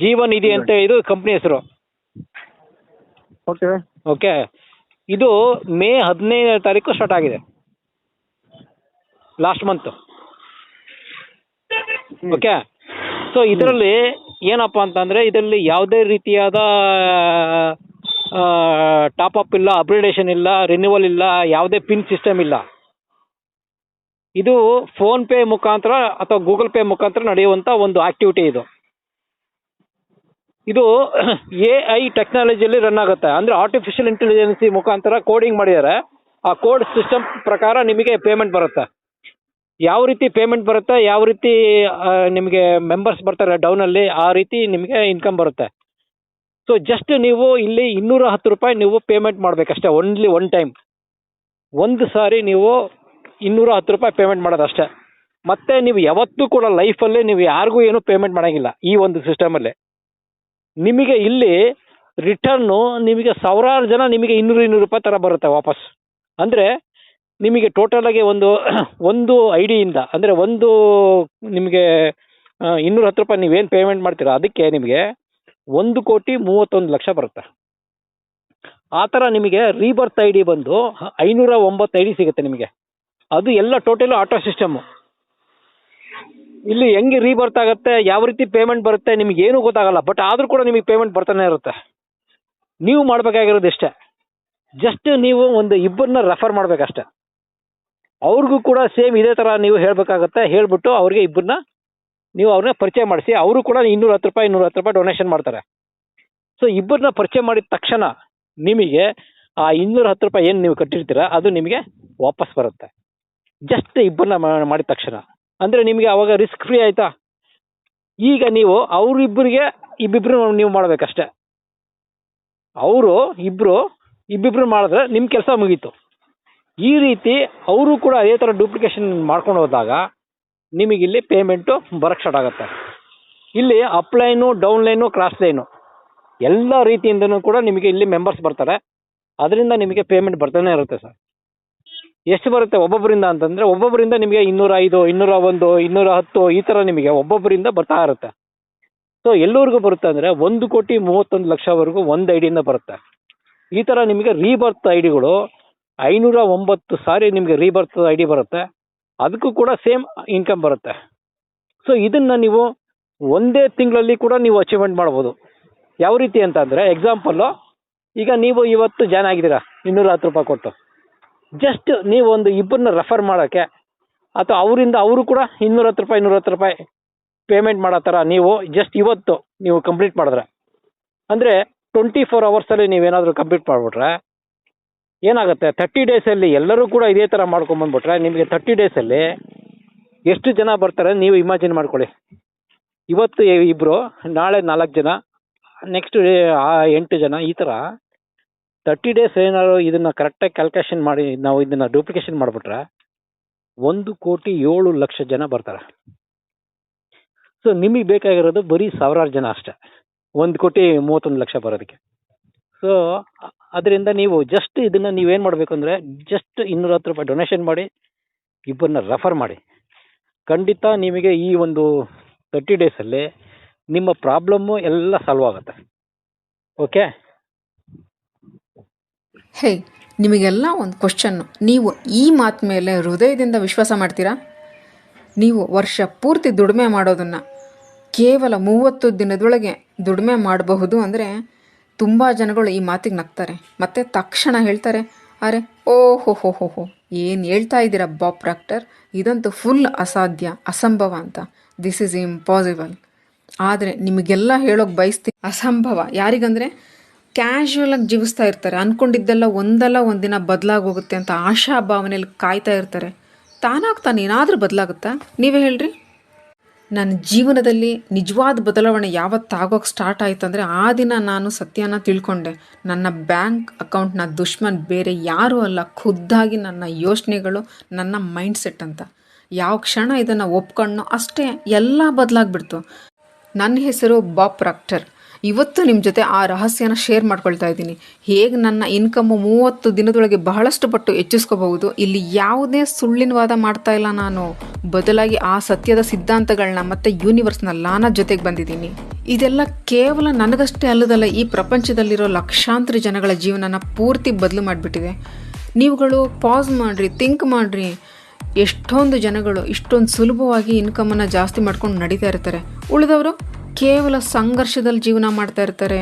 ಜೀವನ್ ನಿಧಿ ಅಂತ ಇದು ಕಂಪ್ನಿ ಹೆಸರು. ಓಕೆ. ಓಕೆ. ಇದು ಮೇ ಹದಿನೈದನೇ ತಾರೀಕು ಸ್ಟಾರ್ಟ್ ಆಗಿದೆ. Last month okay. ಸೊ ಇದರಲ್ಲಿ ಏನಪ್ಪ ಅಂತಂದ್ರೆ ಇದರಲ್ಲಿ ಯಾವುದೇ ರೀತಿಯಾದ ಟಾಪ್ ಅಪ್ ಇಲ್ಲ ಅಪ್ಗ್ರೇಡೇಷನ್ ಇಲ್ಲ ರಿನ್ಯೂವಲ್ ಇಲ್ಲ ಯಾವುದೇ ಪಿನ್ ಸಿಸ್ಟಮ್ ಇಲ್ಲ. ಇದು ಫೋನ್ ಪೇ ಮುಖಾಂತರ ಅಥವಾ ಗೂಗಲ್ ಪೇ ಮುಖಾಂತರ ನಡೆಯುವಂತ ಒಂದು ಆಕ್ಟಿವಿಟಿ ಇದು. ಇದು ಎ ಐ ಟೆಕ್ನಾಲಜಿಯಲ್ಲಿ ರನ್ ಆಗುತ್ತೆ. ಅಂದ್ರೆ ಆರ್ಟಿಫಿಷಿಯಲ್ ಇಂಟೆಲಿಜೆನ್ಸಿ ಮುಖಾಂತರ ಕೋಡಿಂಗ್ ಮಾಡಿದ್ದಾರೆ ಆ ಕೋಡ್ ಸಿಸ್ಟಮ್ ಪ್ರಕಾರ ನಿಮಗೆ ಪೇಮೆಂಟ್ ಬರುತ್ತೆ. ಯಾವ ರೀತಿ ಪೇಮೆಂಟ್ ಬರುತ್ತೆ, ಯಾವ ರೀತಿ ನಿಮಗೆ ಮೆಂಬರ್ಸ್ ಬರ್ತಾರೆ ಡೌನಲ್ಲಿ ಆ ರೀತಿ ನಿಮಗೆ ಇನ್ಕಮ್ ಬರುತ್ತೆ. ಸೊ ಜಸ್ಟ್ ನೀವು ಇಲ್ಲಿ ಇನ್ನೂರ ಹತ್ತು ರೂಪಾಯಿ ನೀವು ಪೇಮೆಂಟ್ ಮಾಡಬೇಕಷ್ಟೇ ಓನ್ಲಿ ಒನ್ ಟೈಮ್ ಒಂದು ಸಾರಿ ನೀವು ಇನ್ನೂರ ಹತ್ತು ರೂಪಾಯಿ ಪೇಮೆಂಟ್ ಮಾಡೋದಷ್ಟೇ. ಮತ್ತೆ ನೀವು ಯಾವತ್ತೂ ಕೂಡ ಲೈಫಲ್ಲಿ ನೀವು ಯಾರಿಗೂ ಏನು ಪೇಮೆಂಟ್ ಮಾಡೋಂಗಿಲ್ಲ, ಈ ಒಂದು ಸಿಸ್ಟಮಲ್ಲಿ ನಿಮಗೆ ಇಲ್ಲಿ ರಿಟರ್ನು ನಿಮಗೆ ಸಾವಿರಾರು ಜನ ನಿಮಗೆ ಇನ್ನೂರು ಇನ್ನೂರು ರೂಪಾಯಿ ಥರ ಬರುತ್ತೆ ವಾಪಸ್. ಅಂದರೆ ನಿಮಗೆ ಟೋಟಲಾಗಿ ಒಂದು ಒಂದು ಐ ಡಿಯಿಂದ ಅಂದರೆ ಒಂದು ನಿಮಗೆ ಇನ್ನೂರ ಹತ್ತು ರೂಪಾಯಿ ನೀವೇನು ಪೇಮೆಂಟ್ ಮಾಡ್ತೀರಾ ಅದಕ್ಕೆ ನಿಮಗೆ ಒಂದು ಕೋಟಿ ಮೂವತ್ತೊಂದು ಲಕ್ಷ ಬರುತ್ತೆ. ಆ ಥರ ನಿಮಗೆ ರೀಬರ್ತ್ ಐ ಡಿ ಬಂದು ಐನೂರ ಒಂಬತ್ತು ಐ ಡಿ ಸಿಗುತ್ತೆ ನಿಮಗೆ. ಅದು ಎಲ್ಲ ಟೋಟಲು ಆಟೋ ಸಿಸ್ಟಮು ಇಲ್ಲಿ ಹೆಂಗೆ ರೀಬರ್ತ್ ಆಗುತ್ತೆ, ಯಾವ ರೀತಿ ಪೇಮೆಂಟ್ ಬರುತ್ತೆ ನಿಮ್ಗೆ ಏನೂ ಗೊತ್ತಾಗಲ್ಲ ಬಟ್ ಆದರೂ ಕೂಡ ನಿಮಗೆ ಪೇಮೆಂಟ್ ಬರ್ತಾನೆ ಇರುತ್ತೆ. ನೀವು ಮಾಡಬೇಕಾಗಿರೋದು ಇಷ್ಟೇ. ಜಸ್ಟ್ ನೀವು ಒಂದು ಇಬ್ಬರನ್ನ ರೆಫರ್ ಮಾಡಬೇಕಷ್ಟೆ. ಅವ್ರಿಗೂ ಕೂಡ ಸೇಮ್ ಇದೇ ಥರ ನೀವು ಹೇಳಬೇಕಾಗುತ್ತೆ, ಹೇಳ್ಬಿಟ್ಟು ಅವ್ರಿಗೆ ಇಬ್ಬರನ್ನ ನೀವು ಅವ್ರನ್ನ ಪರಿಚಯ ಮಾಡಿಸಿ, ಅವರು ಕೂಡ ಇನ್ನೂರ ಹತ್ತು ರೂಪಾಯಿ, ಇನ್ನೂರ ಹತ್ತು ರೂಪಾಯಿ ಡೊನೇಷನ್ ಮಾಡ್ತಾರೆ. ಸೊ ಇಬ್ಬರನ್ನ ಪರಿಚಯ ಮಾಡಿದ ತಕ್ಷಣ ನಿಮಗೆ ಆ ಇನ್ನೂರ ಹತ್ತು ರೂಪಾಯಿ ಏನು ನೀವು ಕಟ್ಟಿರ್ತೀರ, ಅದು ನಿಮಗೆ ವಾಪಸ್ ಬರುತ್ತೆ. ಜಸ್ಟ್ ಇಬ್ಬರನ್ನ ಮಾಡಿದ ತಕ್ಷಣ. ಅಂದರೆ ನಿಮಗೆ ಅವಾಗ ರಿಸ್ಕ್ ಫ್ರೀ ಆಯಿತಾ? ಈಗ ನೀವು ಅವರಿಬ್ಬರಿಗೆ ಇಬ್ಬಿಬ್ರು ನೀವು ಮಾಡಬೇಕಷ್ಟೆ. ಅವರು ಇಬ್ಬರು ಇಬ್ಬಿಬ್ರು ಮಾಡಿದ್ರೆ ನಿಮ್ಮ ಕೆಲಸ ಮುಗೀತು. ಈ ರೀತಿ ಅವರು ಕೂಡ ಅದೇ ಥರ ಡೂಪ್ಲಿಕೇಶನ್ ಮಾಡ್ಕೊಂಡು ಹೋದಾಗ ನಿಮಗಿಲ್ಲಿ ಪೇಮೆಂಟು ಬರೋಕ್ಕೆ ಸ್ಟಾರ್ಟ್ ಆಗುತ್ತೆ. ಇಲ್ಲಿ upline downline down line cross line ಎಲ್ಲ ರೀತಿಯಿಂದನೂ ಕೂಡ ನಿಮಗೆ ಇಲ್ಲಿ ಮೆಂಬರ್ಸ್ ಬರ್ತಾರೆ. ಅದರಿಂದ ನಿಮಗೆ ಪೇಮೆಂಟ್ ಬರ್ತಾನೆ ಇರುತ್ತೆ ಸರ್. ಎಷ್ಟು ಬರುತ್ತೆ ಒಬ್ಬೊಬ್ಬರಿಂದ ಅಂತಂದರೆ ಒಬ್ಬೊಬ್ಬರಿಂದ ನಿಮಗೆ ಇನ್ನೂರ ಐದು ಇನ್ನೂರ ಒಂದು ಇನ್ನೂರ ಹತ್ತು ಈ ಥರ ನಿಮಗೆ ಒಬ್ಬೊಬ್ಬರಿಂದ ಬರ್ತಾ ಇರುತ್ತೆ. ಸೊ ಎಲ್ಲರಿಗೂ ಬರುತ್ತೆ ಅಂದರೆ ಒಂದು ಕೋಟಿ ಮೂವತ್ತೊಂದು ಲಕ್ಷವರೆಗೂ ಒಂದು ಐ ಡಿಯಿಂದ ಬರುತ್ತೆ. ಈ ಥರ ನಿಮಗೆ ರೀಬರ್ತ್ ಐ ಡಿಗಳು ಐನೂರ ಒಂಬತ್ತು ಸಾರಿ ನಿಮಗೆ ರೀಬರ್ತ್ ಐ ಡಿ ಬರುತ್ತೆ. ಅದಕ್ಕೂ ಕೂಡ ಸೇಮ್ ಇನ್ಕಮ್ ಬರುತ್ತೆ. ಸೊ ಇದನ್ನು ನೀವು ಒಂದೇ ತಿಂಗಳಲ್ಲಿ ಕೂಡ ನೀವು ಅಚೀವ್ಮೆಂಟ್ ಮಾಡ್ಬೋದು. ಯಾವ ರೀತಿ ಅಂತ ಅಂದರೆ ಈಗ ನೀವು ಇವತ್ತು ಜಾಯ್ನ್ ಆಗಿದ್ದೀರಾ ಇನ್ನೂರ ಹತ್ತು ರೂಪಾಯಿ ಕೊಟ್ಟು. ಜಸ್ಟ್ ನೀವು ಒಂದು ಇಬ್ಬರನ್ನ ರೆಫರ್ ಮಾಡೋಕ್ಕೆ ಅಥವಾ ಅವರಿಂದ ಅವರು ಕೂಡ ಇನ್ನೂರ ಹತ್ತು ರೂಪಾಯಿ ಇನ್ನೂರ ಹತ್ತು ರೂಪಾಯಿ ಪೇಮೆಂಟ್ ಮಾಡೋ ಥರ ನೀವು ಜಸ್ಟ್ ಇವತ್ತು ನೀವು ಕಂಪ್ಲೀಟ್ ಮಾಡಿದ್ರೆ. ಅಂದರೆ ಟ್ವೆಂಟಿ ಫೋರ್ ಅವರ್ಸಲ್ಲಿ ನೀವೇನಾದರೂ ಕಂಪ್ಲೀಟ್ ಮಾಡಿಬಿಟ್ರೆ, ಏನಾಗುತ್ತೆ? ತರ್ಟಿ ಡೇಸಲ್ಲಿ ಎಲ್ಲರೂ ಕೂಡ ಇದೇ ಥರ ಮಾಡ್ಕೊಂಬಂದ್ಬಿಟ್ರೆ ನಿಮಗೆ ತರ್ಟಿ ಡೇಸಲ್ಲಿ ಎಷ್ಟು ಜನ ಬರ್ತಾರೆ ನೀವು ಇಮ್ಯಾಜಿನ್ ಮಾಡ್ಕೊಳ್ಳಿ. ಇವತ್ತು ಇಬ್ಬರು ನಾಳೆ ನಾಲ್ಕು ಜನ ನೆಕ್ಸ್ಟ್ ಎಂಟು ಜನ, ಈ ಥರ ತರ್ಟಿ ಡೇಸ್ ಏನಾದ್ರು ಇದನ್ನ ಕರೆಕ್ಟಾಗಿ ಕ್ಯಾಲ್ಕುಲೇಷನ್ ಮಾಡಿ ನಾವು ಇದನ್ನ ಡೂಪ್ಲಿಕೇಶನ್ ಮಾಡಿಬಿಟ್ರೆ ಒಂದು ಕೋಟಿ ಏಳು ಲಕ್ಷ ಜನ ಬರ್ತಾರೆ. ಸೊ ನಿಮಗೆ ಬೇಕಾಗಿರೋದು ಬರೀ ಸಾವಿರಾರು ಜನ ಅಷ್ಟೇ. ಒಂದು ಕೋಟಿ ಮೂವತ್ತೊಂದು ಲಕ್ಷ ಬರೋದಕ್ಕೆ. ಸೊ ಅದರಿಂದ ನೀವು ಜಸ್ಟ್ ಇದನ್ನು ನೀವೇನು ಮಾಡಬೇಕು ಅಂದರೆ ಜಸ್ಟ್ ಇನ್ನೂರ ಹತ್ತು ರೂಪಾಯಿ ಡೊನೇಷನ್ ಮಾಡಿ ಇಬ್ಬರನ್ನ ರೆಫರ್ ಮಾಡಿ. ಖಂಡಿತ ನಿಮಗೆ ಈ ಒಂದು ತರ್ಟಿ ಡೇಸಲ್ಲಿ ನಿಮ್ಮ ಪ್ರಾಬ್ಲಮ್ಮು ಎಲ್ಲ ಸಾಲ್ವ್ ಆಗುತ್ತೆ. ಓಕೆ ಹೇ, ನಿಮಗೆಲ್ಲ ಒಂದು ಕ್ವಶನ್ನು ನೀವು ಈ ಮಾತು ಮೇಲೆ ಹೃದಯದಿಂದ ವಿಶ್ವಾಸ ಮಾಡ್ತೀರಾ? ನೀವು ವರ್ಷ ಪೂರ್ತಿ ದುಡಿಮೆ ಮಾಡೋದನ್ನು ಕೇವಲ ಮೂವತ್ತು ದಿನದೊಳಗೆ ದುಡಿಮೆ ಮಾಡಬಹುದು ಅಂದರೆ ತುಂಬ ಜನಗಳು ಈ ಮಾತಿಗೆ ನಗ್ತಾರೆ. ಮತ್ತು ತಕ್ಷಣ ಹೇಳ್ತಾರೆ, ಅರೆ, ಓ, ಹೋ ಹೋ ಹೋ ಹೋ, ಏನು ಹೇಳ್ತಾ ಇದ್ದೀರಾ ಬಾಬ್ ಪ್ರಾಕ್ಟರ್ ಇದಂತೂ ಫುಲ್ ಅಸಾಧ್ಯ, ಅಸಂಭವ ಅಂತ. ದಿಸ್ ಈಸ್ ಇಂಪಾಸಿಬಲ್ ಆದರೆ ನಿಮಗೆಲ್ಲ ಹೇಳೋಕೆ ಬಯಸ್ತೀನಿ ಅಸಂಭವ. ಯಾರಿಗಂದರೆ ಕ್ಯಾಶುವಲಾಗಿ ಜೀವಿಸ್ತಾ ಇರ್ತಾರೆ. ಅಂದ್ಕೊಂಡಿದ್ದೆಲ್ಲ ಒಂದಲ್ಲ ಒಂದಿನ ಬದಲಾಗಿ ಹೋಗುತ್ತೆ ಅಂತ ಆಶಾ ಭಾವನೆಯಲ್ಲಿ ಕಾಯ್ತಾ ಇರ್ತಾರೆ. ತಾನಾಗಿ ತಾನು ಏನಾದರೂ ಬದಲಾಗುತ್ತಾ? ನೀವೇ ಹೇಳ್ರಿ. ನನ್ನ ಜೀವನದಲ್ಲಿ ನಿಜವಾದ ಬದಲಾವಣೆ ಯಾವತ್ತಾಗೋಕೆ ಸ್ಟಾರ್ಟ್ ಆಯಿತು ಅಂದರೆ ಆ ದಿನ ನಾನು ಸತ್ಯನ ತಿಳ್ಕೊಂಡೆ. ನನ್ನ ಬ್ಯಾಂಕ್ ಅಕೌಂಟ್ನ ದುಶ್ಮನ್ ಬೇರೆ ಯಾರೂ ಅಲ್ಲ. ಖುದ್ದಾಗಿ ನನ್ನ ಯೋಚನೆಗಳು, ನನ್ನ ಮೈಂಡ್ ಸೆಟ್ ಅಂತ. ಯಾವ ಕ್ಷಣ ಇದನ್ನು ಒಪ್ಕೊಂಡ್ನೋ ಅಷ್ಟೇ ಎಲ್ಲ ಬದಲಾಗ್ಬಿಡ್ತು. ನನ್ನ ಹೆಸರು ಬಾಬ್ ಪ್ರಾಕ್ಟರ್. ಇವತ್ತು ನಿಮ್ಮ ಜೊತೆ ಆ ರಹಸ್ಯನ ಶೇರ್ ಮಾಡ್ಕೊಳ್ತಾ ಇದ್ದೀನಿ. ಹೇಗೆ ನನ್ನ ಇನ್ಕಮ್ಮು ಮೂವತ್ತು ದಿನದೊಳಗೆ ಬಹಳಷ್ಟು ಪಟ್ಟು ಹೆಚ್ಚಿಸ್ಕೋಬಹುದು. ಇಲ್ಲಿ ಯಾವುದೇ ಸುಳ್ಳಿನ ವಾದ ಮಾಡ್ತಾ ಇಲ್ಲ ನಾನು. ಬದಲಾಗಿ ಆ ಸತ್ಯದ ಸಿದ್ಧಾಂತಗಳನ್ನ ಮತ್ತೆ ಯೂನಿವರ್ಸ್ನ ಲಾನ ಜೊತೆಗೆ ಬಂದಿದ್ದೀನಿ. ಇದೆಲ್ಲ ಕೇವಲ ನನಗಷ್ಟೇ ಅಲ್ಲದಲ್ಲ ಈ ಪ್ರಪಂಚದಲ್ಲಿರೋ ಲಕ್ಷಾಂತರ ಜನಗಳ ಜೀವನನ ಪೂರ್ತಿ ಬದಲು ಮಾಡಿಬಿಟ್ಟಿದೆ. ನೀವುಗಳು ಪಾಸ್ ಮಾಡಿರಿ ಥಿಂಕ್ ಮಾಡಿರಿ. ಎಷ್ಟೊಂದು ಜನಗಳು ಇಷ್ಟೊಂದು ಸುಲಭವಾಗಿ ಇನ್ಕಮನ್ನು ಜಾಸ್ತಿ ಮಾಡ್ಕೊಂಡು ನಡೀತಾ ಇರ್ತಾರೆ. ಉಳಿದವರು ಕೇವಲ ಸಂಘರ್ಷದಲ್ಲಿ ಜೀವನ ಮಾಡ್ತಾ ಇರ್ತಾರೆ.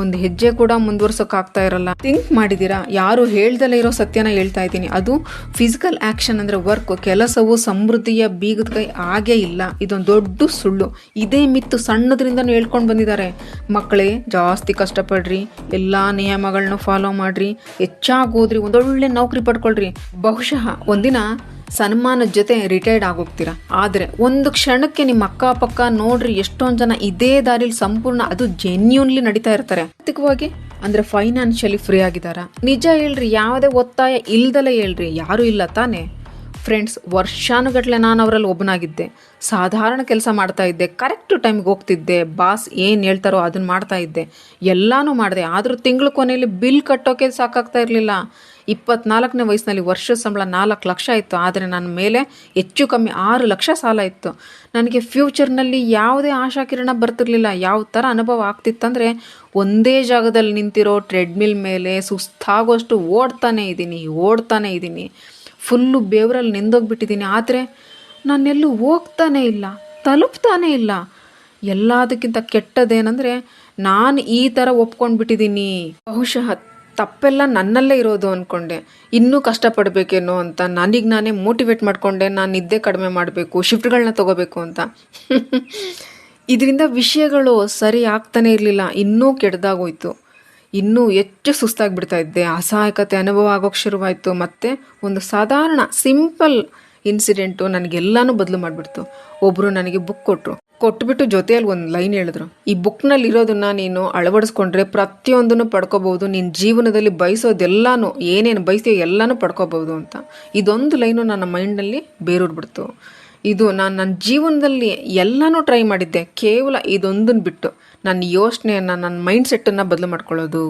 ಒಂದು ಹೆಜ್ಜೆ ಕೂಡ ಮುಂದುವರ್ಸೋಕ್ಕಾಗ್ತಾ ಇರಲ್ಲ. ಥಿಂಕ್ ಮಾಡಿದ್ದೀರಾ ಯಾರು ಹೇಳ್ದಲೇ ಇರೋ ಸತ್ಯನ ಹೇಳ್ತಾ ಇದ್ದೀನಿ. ಅದು ಫಿಸಿಕಲ್ ಆ್ಯಕ್ಷನ್ ಅಂದರೆ ವರ್ಕ್ ಕೆಲಸವು ಸಮೃದ್ಧಿಯ ಬೀಗದ ಕೈ ಆಗೇ ಇಲ್ಲ. ಇದೊಂದು ದೊಡ್ಡ ಸುಳ್ಳು. ಇದೇ ಮಿತ್ತು ಸಣ್ಣದ್ರಿಂದನೂ ಹೇಳ್ಕೊಂಡು ಬಂದಿದ್ದಾರೆ. ಮಕ್ಕಳೇ, ಜಾಸ್ತಿ ಕಷ್ಟಪಡ್ರಿ. ಎಲ್ಲ ನಿಯಮಗಳನ್ನ ಫಾಲೋ ಮಾಡ್ರಿ. ಹೆಚ್ಚಾಗೋದ್ರಿ ಒಂದೊಳ್ಳೆ ನೌಕರಿ ಪಡ್ಕೊಳ್ರಿ. ಬಹುಶಃ ಒಂದಿನ ಸನ್ಮಾನದ ಜೊತೆ ರಿಟೈರ್ಡ್ ಆಗೋಗ್ತೀರಾ? ಆದರೆ ಒಂದು ಕ್ಷಣಕ್ಕೆ ನಿಮ್ಮ ಅಕ್ಕಪಕ್ಕ ನೋಡ್ರಿ ಎಷ್ಟೊಂದು ಜನ ಇದೇ ದಾರಿಲಿ ಸಂಪೂರ್ಣ ಅದು ಜೆನ್ಯೂನ್ಲಿ ನಡೀತಾ ಇರ್ತಾರೆ. ಆರ್ಥಿಕವಾಗಿ ಅಂದ್ರೆ ಫೈನಾನ್ಷಿಯಲಿ ಫ್ರೀ ಆಗಿದಾರ? ನಿಜ ಹೇಳ್ರಿ, ಯಾವುದೇ ಒತ್ತಾಯ ಇಲ್ದಲೇ ಹೇಳ್ರಿ, ಯಾರು ಇಲ್ಲ ತಾನೇ. ಫ್ರೆಂಡ್ಸ್ ವರ್ಷಾನುಗಟ್ಲೆ ನಾನು ಅವರಲ್ಲಿ ಒಬ್ಬನಾಗಿದ್ದೆ ಸಾಧಾರಣ ಕೆಲಸ ಮಾಡ್ತಾ ಇದ್ದೆ ಕರೆಕ್ಟ್ ಟೈಮ್ಗೆ ಹೋಗ್ತಿದ್ದೆ ಬಾಸ್ ಏನು ಹೇಳ್ತಾರೋ ಅದನ್ನು ಮಾಡ್ತಾ ಇದ್ದೆ. ಎಲ್ಲಾನು ಮಾಡಿದೆ, ಆದರೂ ತಿಂಗಳ ಕೊನೆಯಲ್ಲಿ ಬಿಲ್ ಕಟ್ಟೋಕೆ ಸಾಕಾಗ್ತಾ ಇರಲಿಲ್ಲ. ಇಪ್ಪತ್ನಾಲ್ಕನೇ ವಯಸ್ಸಿನಲ್ಲಿ ವರ್ಷದ ಸಂಬಳ ನಾಲ್ಕು ಲಕ್ಷ ಇತ್ತು, ಆದರೆ ನನ್ನ ಮೇಲೆ ಹೆಚ್ಚು ಕಮ್ಮಿ ಆರು ಲಕ್ಷ ಸಾಲ ಇತ್ತು. ನನಗೆ ಫ್ಯೂಚರ್ನಲ್ಲಿ ಯಾವುದೇ ಆಶಾಕಿರಣ ಬರ್ತಿರಲಿಲ್ಲ. ಯಾವ ಥರ ಅನುಭವ ಆಗ್ತಿತ್ತಂದರೆ, ಒಂದೇ ಜಾಗದಲ್ಲಿ ನಿಂತಿರೋ ಟ್ರೆಡ್ಮಿಲ್ ಮೇಲೆ ಸುಸ್ತಾಗೋಷ್ಟು ಓಡ್ತಾನೆ ಇದ್ದೀನಿ ಓಡ್ತಾನೆ ಇದ್ದೀನಿ. ಫುಲ್ಲು ಬೇವರಲ್ಲಿ ನಿಂದೋಗ್ಬಿಟ್ಟಿದ್ದೀನಿ, ಆದರೆ ನಾನೆಲ್ಲೂ ಹೋಗ್ತಾನೇ ಇಲ್ಲ, ತಲುಪ್ತಾನೆ ಇಲ್ಲ. ಎಲ್ಲದಕ್ಕಿಂತ ಕೆಟ್ಟದೇನೆಂದರೆ ನಾನು ಈ ಥರ ಒಪ್ಕೊಂಡ್ಬಿಟ್ಟಿದ್ದೀನಿ. ಬಹುಶಃ ತಪ್ಪೆಲ್ಲ ನನ್ನಲ್ಲೇ ಇರೋದು ಅಂದ್ಕೊಂಡೆ ಇನ್ನೂ ಕಷ್ಟಪಡಬೇಕೇನೋ ಅಂತ. ನನಗೆ ನಾನೇ ಮೋಟಿವೇಟ್ ಮಾಡಿಕೊಂಡೆ. ನಾನು ನಿದ್ದೆ ಕಡಿಮೆ ಮಾಡಬೇಕು. ಶಿಫ್ಟ್ಗಳನ್ನ ತಗೋಬೇಕು ಅಂತ. ಇದರಿಂದ ವಿಷಯಗಳು ಸರಿ ಆಗ್ತಾನೆ ಇರಲಿಲ್ಲ. ಇನ್ನೂ ಕೆಡ್ದಾಗೋಯ್ತು. ಇನ್ನೂ ಹೆಚ್ಚು ಸುಸ್ತಾಗಿಬಿಡ್ತಾ ಇದ್ದೆ. ಅಸಹಾಯಕತೆ ಅನುಭವ ಆಗೋಕ್ಕೆ ಶುರುವಾಯಿತು. ಮತ್ತು ಒಂದು ಸಾಧಾರಣ, ಸಿಂಪಲ್ ಇನ್ಸಿಡೆಂಟು ನನಗೆಲ್ಲನೂ ಬದಲು ಮಾಡಿಬಿಡ್ತು. ಒಬ್ಬರು ನನಗೆ ಬುಕ್ ಕೊಟ್ಟರು ಕೊಟ್ಬಿಟ್ಟು ಜೊತೆಯಲ್ಲಿ ಒಂದು ಲೈನ್ ಹೇಳಿದ್ರು. ಈ ಬುಕ್ನಲ್ಲಿ ಇರೋದನ್ನ ನೀನು ಅಳವಡಿಸ್ಕೊಂಡ್ರೆ ಪ್ರತಿಯೊಂದನ್ನು ಪಡ್ಕೋಬಹುದು ನಿನ್ನ ಜೀವನದಲ್ಲಿ ಬಯಸೋದೆಲ್ಲಾನು, ಏನೇನು ಬಯಸ್ತೀಯೋ ಎಲ್ಲನೂ ಪಡ್ಕೋಬಹುದು ಅಂತ. ಇದೊಂದು ಲೈನು ನನ್ನ ಮೈಂಡಲ್ಲಿ ಬೇರೂರ್ಬಿಡ್ತು ಇದು ನಾನು ನನ್ನ ಜೀವನದಲ್ಲಿ ಎಲ್ಲನೂ ಟ್ರೈ ಮಾಡಿದ್ದೆ, ಕೇವಲ ಇದೊಂದನ್ನು ಬಿಟ್ಟು. ನನ್ನ ಯೋಚನೆಯನ್ನು ನನ್ನ ಮೈಂಡ್ ಸೆಟ್ಟನ್ನು ಬದಲು ಮಾಡ್ಕೊಳ್ಳೋದು.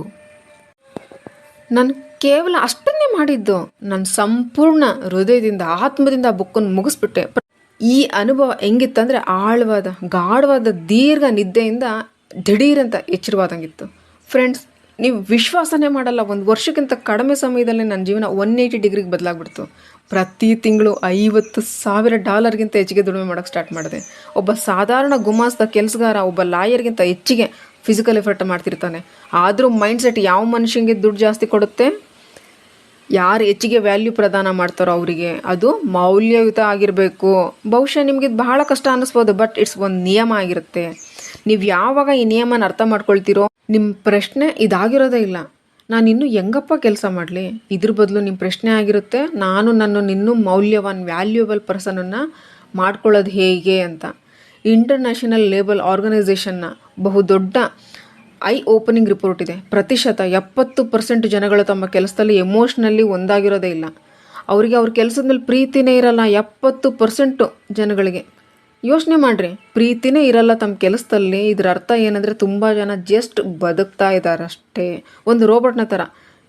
ನಾನು ಕೇವಲ ಅಷ್ಟನ್ನೇ ಮಾಡಿದ್ದು. ನನ್ನ ಸಂಪೂರ್ಣ ಹೃದಯದಿಂದ, ಆತ್ಮದಿಂದ ಆ ಬುಕ್ಕನ್ನು ಮುಗಿಸ್ಬಿಟ್ಟೆ. ಈ ಅನುಭವ ಹೆಂಗಿತ್ತಂದ್ರೆ ಆಳವಾದ, ಗಾಢವಾದ, ದೀರ್ಘ ನಿದ್ದೆಯಿಂದ ದಿಢೀರಂತ ಎಚ್ಚರವಾದಂಗಿತ್ತು. ಫ್ರೆಂಡ್ಸ್ ನೀವು ವಿಶ್ವಾಸನೇ ಮಾಡಲ್ಲ, ಒಂದು ವರ್ಷಕ್ಕಿಂತ ಕಡಿಮೆ ಸಮಯದಲ್ಲಿ ನನ್ನ ಜೀವನ ಒನ್ ಏಯ್ಟಿ ಡಿಗ್ರಿಗೆ ಬದಲಾಗ್ಬಿಡ್ತು. ಪ್ರತಿ ತಿಂಗಳು ಐವತ್ತು ಸಾವಿರ ಡಾಲರ್ಗಿಂತ ಹೆಚ್ಚಿಗೆ ದುಡಿಮೆ ಮಾಡೋಕ್ಕೆ ಸ್ಟಾರ್ಟ್ ಮಾಡಿದೆ. ಒಬ್ಬ ಸಾಧಾರಣ ಗುಮಾಸ್ತ ಕೆಲಸಗಾರ, ಒಬ್ಬ ಲಾಯರ್ಗಿಂತ ಹೆಚ್ಚಿಗೆ ಫಿಸಿಕಲ್ ಎಫರ್ಟ್ ಮಾಡ್ತಿರ್ತಾನೆ. ಆದರೂ ಮೈಂಡ್ ಸೆಟ್ ಯಾವ ಮನುಷ್ಯನಿಗೆ ದುಡ್ಡು ಜಾಸ್ತಿ ಕೊಡುತ್ತೆ? ಯಾರು ಹೆಚ್ಚಿಗೆ ವ್ಯಾಲ್ಯೂ ಪ್ರದಾನ ಮಾಡ್ತಾರೋ ಅವರಿಗೆ ಅದು ಮೌಲ್ಯಯುತ ಆಗಿರಬೇಕು. ಬಹುಶಃ ನಿಮಗೆ ಇದು ಬಹಳ ಕಷ್ಟ ಅನ್ನಿಸ್ಬೋದು ಬಟ್ ಇಟ್ಸ್ ಒಂದು ನಿಯಮ ಆಗಿರುತ್ತೆ. ನೀವು ಯಾವಾಗ ಈ ನಿಯಮನ ಅರ್ಥ ಮಾಡ್ಕೊಳ್ತೀರೋ ನಿಮ್ಮ ಪ್ರಶ್ನೆ ಇದಾಗಿರೋದೇ ಇಲ್ಲ. ನಾನು ಇನ್ನೂ ಹೆಂಗಪ್ಪ ಕೆಲಸ ಮಾಡಲಿ? ಇದ್ರ ಬದಲು ನಿಮ್ಮ ಪ್ರಶ್ನೆ ಆಗಿರುತ್ತೆ, ನಾನು ನನ್ನ ಇನ್ನೂ ಮೌಲ್ಯವಾನ್ ವ್ಯಾಲ್ಯೂಯಬಲ್ ಪರ್ಸನನ್ನು ಮಾಡ್ಕೊಳ್ಳೋದು ಹೇಗೆ ಅಂತ. ಇಂಟರ್ನ್ಯಾಷನಲ್ ಲೇಬಲ್ ಆರ್ಗನೈಸೇಷನ್ನ ಬಹುದೊಡ್ಡ ಐ ಓಪನಿಂಗ್ ರಿಪೋರ್ಟ್ ಇದೆ. ಪ್ರತಿಶತ ಎಪ್ಪತ್ತು ಪರ್ಸೆಂಟ್ ಜನಗಳು ತಮ್ಮ ಕೆಲಸದಲ್ಲಿ ಎಮೋಷ್ನಲ್ಲಿ ಒಂದಾಗಿರೋದೇ ಇಲ್ಲ. ಅವರಿಗೆ ಅವ್ರ ಕೆಲಸದ ಪ್ರೀತಿನೇ ಇರಲ್ಲ ಎಪ್ಪತ್ತು ಪರ್ಸೆಂಟು ಜನಗಳಿಗೆ. ಯೋಚನೆ ಮಾಡ್ರಿ, ಪ್ರೀತಿನೇ ಇರಲ್ಲ ತಮ್ಮ ಕೆಲಸದಲ್ಲಿ. ಇದರ ಅರ್ಥ ಏನಂದರೆ ತುಂಬ ಜನ ಜಸ್ಟ್ ಬದುಕ್ತಾ ಇದ್ದಾರೆ ಅಷ್ಟೇ. ಒಂದು ರೋಬೋಟ್ನ ಥರ